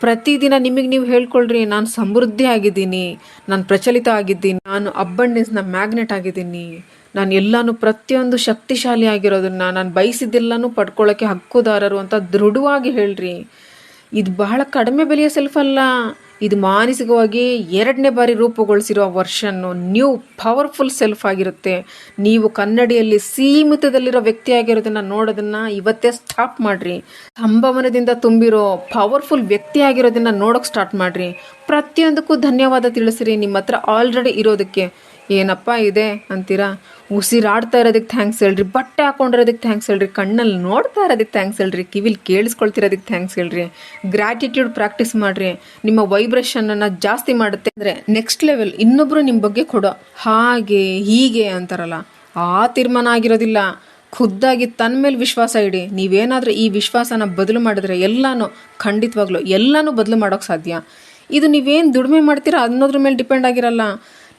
ಪ್ರತಿದಿನ ನಿಮಗೆ ನೀವು ಹೇಳ್ಕೊಳ್ರಿ, ನಾನು ಸಮೃದ್ಧಿ ಆಗಿದ್ದೀನಿ, ನಾನು ಪ್ರಚಲಿತ ಆಗಿದ್ದೀನಿ, ನಾನು ಅಬ್ಬಂಡೆನ್ಸ್ನ ಮ್ಯಾಗ್ನೆಟ್ ಆಗಿದ್ದೀನಿ. ನಾನು ಎಲ್ಲಾನು ಪ್ರತಿಯೊಂದು ಶಕ್ತಿಶಾಲಿ ಆಗಿರೋದನ್ನ, ನಾನು ಬಯಸಿದ್ದೆಲ್ಲನೂ ಪಡ್ಕೊಳ್ಳೋಕ್ಕೆ ಹಕ್ಕುದಾರರು ಅಂತ ದೃಢವಾಗಿ ಹೇಳ್ರಿ. ಇದು ಬಹಳ ಕಡಿಮೆ ಬೆಲೆಯ ಸೆಲ್ಫ್ ಅಲ್ಲ. ಇದು ಮಾನಸಿಕವಾಗಿ ಎರಡನೇ ಬಾರಿ ರೂಪುಗೊಳಿಸಿರುವ ವರ್ಷನ್ನು ನ್ಯೂ ಪವರ್ಫುಲ್ ಸೆಲ್ಫ್ ಆಗಿರುತ್ತೆ. ನೀವು ಕನ್ನಡಿಯಲ್ಲಿ ಸೀಮಿತದಲ್ಲಿರೋ ವ್ಯಕ್ತಿ ಆಗಿರೋದನ್ನು ನೋಡೋದನ್ನ ಇವತ್ತೇ ಸ್ಟಾಪ್ ಮಾಡ್ರಿ. ಸಂಭವನದಿಂದ ತುಂಬಿರೋ ಪವರ್ಫುಲ್ ವ್ಯಕ್ತಿ ಆಗಿರೋದನ್ನು ನೋಡೋಕೆ ಸ್ಟಾರ್ಟ್ ಮಾಡ್ರಿ. ಪ್ರತಿಯೊಂದಕ್ಕೂ ಧನ್ಯವಾದ ತಿಳಿಸ್ರಿ. ನಿಮ್ಮ ಹತ್ರ ಆಲ್ರೆಡಿ ಇರೋದಕ್ಕೆ. ಏನಪ್ಪ ಇದೆ ಅಂತೀರಾ? ಉಸಿರಾಡ್ತಾ ಇರೋದಕ್ಕೆ ಥ್ಯಾಂಕ್ಸ್ ಹೇಳ್ರಿ, ಬಟ್ಟೆ ಹಾಕೊಂಡಿರೋದಕ್ಕೆ ಥ್ಯಾಂಕ್ಸ್ ಹೇಳ್ರಿ, ಕಣ್ಣಲ್ಲಿ ನೋಡ್ತಾ ಇರೋದಕ್ಕೆ ಥ್ಯಾಂಕ್ಸ್ ಹೇಳ್ರಿ, ಕಿವಿಲಿ ಕೇಳಿಸ್ಕೊಳ್ತಿರೋದಕ್ಕೆ ಥ್ಯಾಂಕ್ಸ್ ಹೇಳ್ರಿ. ಗ್ರ್ಯಾಟಿಟ್ಯೂಡ್ ಪ್ರಾಕ್ಟೀಸ್ ಮಾಡ್ರಿ. ನಿಮ್ಮ ವೈಬ್ರೇಷನನ್ನು ಜಾಸ್ತಿ ಮಾಡುತ್ತೆ ಅಂದ್ರೆ ನೆಕ್ಸ್ಟ್ ಲೆವೆಲ್ ಇನ್ನೊಬ್ಬರು ನಿಮ್ಮ ಬಗ್ಗೆ ಕೊಡೋ ಹಾಗೆ ಹೀಗೆ ಅಂತಾರಲ್ಲ, ಆ ತೀರ್ಮಾನ ಆಗಿರೋದಿಲ್ಲ. ಖುದ್ದಾಗಿ ತನ್ನ ಮೇಲೆ ವಿಶ್ವಾಸ ಇಡಿ. ನೀವೇನಾದರೂ ಈ ವಿಶ್ವಾಸನ ಬದಲು ಮಾಡಿದ್ರೆ ಎಲ್ಲನೂ, ಖಂಡಿತವಾಗ್ಲೂ ಎಲ್ಲನೂ ಬದಲು ಮಾಡೋಕ್ಕೆ ಸಾಧ್ಯ. ಇದು ನೀವೇನು ದುಡಿಮೆ ಮಾಡ್ತೀರಾ ಅನ್ನೋದ್ರ ಮೇಲೆ ಡಿಪೆಂಡ್ ಆಗಿರಲ್ಲ.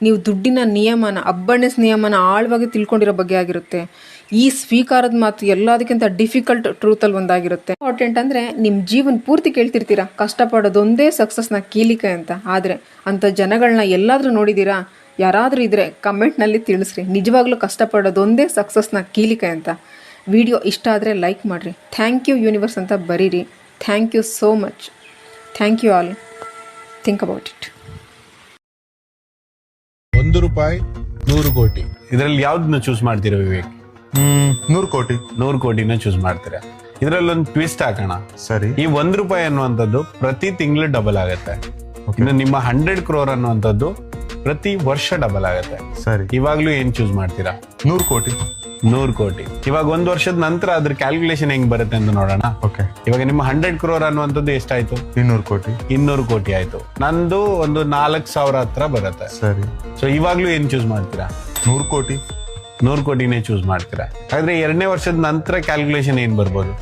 ನೀವು ದುಡ್ಡಿನ ನಿಯಮನ ಅಬ್ಬಣ್ಣಸ್ ನಿಯಮನ ಆಳವಾಗಿ ತಿಳ್ಕೊಂಡಿರೋ ಬಗ್ಗೆ ಆಗಿರುತ್ತೆ. ಈ ಸ್ವೀಕಾರದ ಮಾತು ಎಲ್ಲದಕ್ಕಿಂತ ಡಿಫಿಕಲ್ಟ್ ಟ್ರೂತಲ್ಲಿ ಒಂದಾಗಿರುತ್ತೆ. ಇಂಪಾರ್ಟೆಂಟ್ ಅಂದರೆ ನಿಮ್ಮ ಜೀವನ ಪೂರ್ತಿ ಕೇಳ್ತಿರ್ತೀರಾ. ಕಷ್ಟಪಡೋದೊಂದೇ ಸಕ್ಸಸ್ನ ಕೀಲಿಕೆ ಅಂತ. ಆದರೆ ಅಂಥ ಜನಗಳನ್ನ ಎಲ್ಲಾದರೂ ನೋಡಿದ್ದೀರಾ ಯಾರಾದರೂ ಇದ್ದರೆ ಕಮೆಂಟ್ನಲ್ಲಿ ತಿಳಿಸ್ರಿ. ನಿಜವಾಗ್ಲೂ ಕಷ್ಟಪಡೋದೊಂದೇ ಸಕ್ಸಸ್ನ ಕೀಲಿಕೆ ಅಂತ. ವಿಡಿಯೋ ಇಷ್ಟ ಆದರೆ ಲೈಕ್ ಮಾಡಿರಿ. ಥ್ಯಾಂಕ್ ಯು ಯೂನಿವರ್ಸ್ ಅಂತ ಬರೀರಿ. Thank you so much thank you all think about it ಒಂದು ರೂಪಾಯಿ ನೂರು ಕೋಟಿ. ಇದರಲ್ಲಿ ಯಾವ್ದನ್ನ ಚೂಸ್ ಮಾಡ್ತೀರಾ ವಿವೇಕ್? ಹ್ಮ್ ನೂರು ಕೋಟಿ. ನೂರು ಕೋಟಿನ ಚೂಸ್ ಮಾಡ್ತೀರಾ? ಇದರಲ್ಲಿ ಒಂದು ಟ್ವಿಸ್ಟ್ ಹಾಕೋಣ. ಸರಿ. ಈ ಒಂದ್ ರೂಪಾಯಿ ಅನ್ನುವಂಥದ್ದು ಪ್ರತಿ ತಿಂಗಳು ಡಬಲ್ ಆಗುತ್ತೆ. ಇನ್ನು ನಿಮ್ಮ ಹಂಡ್ರೆಡ್ ಕ್ರೋರ್ ಅನ್ನುವಂಥದ್ದು ಪ್ರತಿ ವರ್ಷ ಡಬಲ್ ಆಗುತ್ತೆ. ಸರಿ. ಇವಾಗ್ಲೂ ಏನ್ ಚೂಸ್ ಮಾಡ್ತೀರಾ? ನೂರು ಕೋಟಿ. ನೂರು ಕೋಟಿ. ಇವಾಗ ಒಂದ್ ವರ್ಷದ ನಂತರ ಅದ್ರ ಕ್ಯಾಲ್ಕುಲೇಷನ್ ಹೆಂಗ್ ಬರುತ್ತೆ ಅಂತ ನೋಡೋಣ. ಓಕೆ. ಇವಾಗ ನಿಮ್ಮ ಹಂಡ್ರೆಡ್ ಕ್ರೋರ್ ಅನ್ನುವಂಥದ್ದು ಎಷ್ಟಾಯ್ತು? ಇನ್ನೂರು ಕೋಟಿ. ಇನ್ನೂರು ಕೋಟಿ ಆಯ್ತು. ನಂದು ಒಂದು ನಾಲ್ಕ್ ಸಾವಿರ ಹತ್ರ ಬರುತ್ತೆ. ಸರಿ. ಸೊ ಇವಾಗ್ಲೂ ಏನ್ ಚೂಸ್ ಮಾಡ್ತೀರಾ? ನೂರು ಕೋಟಿ. ನೂರು ಕೋಟಿನೇ ಚೂಸ್ ಮಾಡ್ತೀರಾ? ಹಾಗಾದ್ರೆ ಎರಡನೇ ವರ್ಷದ ನಂತರ ಕ್ಯಾಲ್ಕುಲೇಷನ್ ಏನ್ ಬರ್ಬೋದು?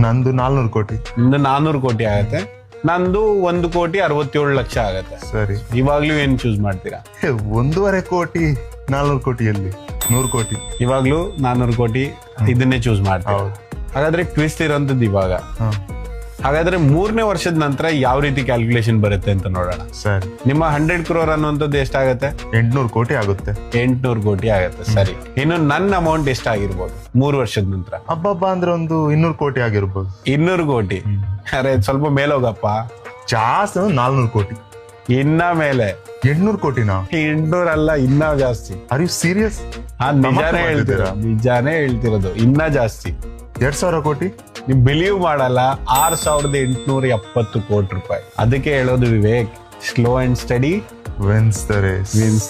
ನಂದು ನಾಲ್ನೂರು ಕೋಟಿ. ಒಂದು ನಾನ್ನೂರು ಕೋಟಿ ಆಗತ್ತೆ. ನಂದು ಒಂದು ಕೋಟಿ ಅರವತ್ತೇಳು ಲಕ್ಷ ಆಗತ್ತೆ. ಸರಿ. ಇವಾಗ್ಲೂ ಏನ್ ಚೂಸ್ ಮಾಡ್ತೀರಾ? ಹೇ, ಒಂದೂವರೆ ಕೋಟಿ ನಾಲ್ನೂರು ಕೋಟಿಯಲ್ಲಿ. ನೂರು ಕೋಟಿ. ಇವಾಗ್ಲೂ ನಾನೂರು ಕೋಟಿ ಇದನ್ನೇ ಚೂಸ್ ಮಾಡ್ತೀವಿ ಹೌದು. ಹಾಗಾದ್ರೆ ಟ್ವಿಸ್ಟ್ ಇರೋಂಥದ್ದು ಇವಾಗ. ಹಾ. ಹಾಗಾದ್ರೆ ಮೂರನೇ ವರ್ಷದ ನಂತರ ಯಾವ ರೀತಿ ಕ್ಯಾಲ್ಕುಲೇಷನ್ ಬರುತ್ತೆ ಅಂತ ನೋಡೋಣ. ಸರ್. ನಿಮ್ಮ ಹಂಡ್ರೆಡ್ ಕ್ರೋರ್ ಅನ್ನುವಂಥದ್ದು ಎಷ್ಟಾಗುತ್ತೆ ಎಂಟ್ನೂರು ಕೋಟಿ ಆಗುತ್ತೆ. ಎಂಟ್ನೂರು ಕೋಟಿ ಆಗುತ್ತೆ ಸರಿ. ಇನ್ನು ನನ್ನ ಅಮೌಂಟ್ ಎಷ್ಟಾಗಿರ್ಬೋದು ಮೂರು ವರ್ಷದ ನಂತರ? ಹಬ್ಬಬ್ಬ ಅಂದ್ರೆ ಒಂದು ಇನ್ನೂರು ಕೋಟಿ ಆಗಿರ್ಬೋದು. ಇನ್ನೂರು ಕೋಟಿ? ಅರೆ ಸ್ವಲ್ಪ ಮೇಲೋಗಪ್ಪ. ಜಾಸ್ತಿ ಅಂದ್ರೆ ನಾಲ್ನೂರು ಕೋಟಿ. ಇನ್ನ ಮೇಲೆ? ಎಂಟ್ನೂರು ಕೋಟಿನಾ? ಎಂಟ್ನೂರಲ್ಲ ಇನ್ನ ಜಾಸ್ತಿ. ಆರ್ ಯು ಸೀರಿಯಸ್ ಹಾ ನಮ್ಮತ್ರ ನಿಜಾನೇ ಹೇಳ್ತೀರಾ? ನಿಜಾನೇ ಹೇಳ್ತಿರೋದು ಇನ್ನ ಜಾಸ್ತಿ. ಎರಡ್ ಸಾವಿರ ಕೋಟಿ? ನಿಮ್ ಬಿಲೀವ್ ಮಾಡಲ್ಲ ಆರ್ ಸಾವಿರದ ಎಂಟುನೂರ ಎಪ್ಪತ್ತು ಕೋಟಿ ರೂಪಾಯಿ. ಅದಕ್ಕೆ ಹೇಳೋದು Vivek slow and steady wins the race means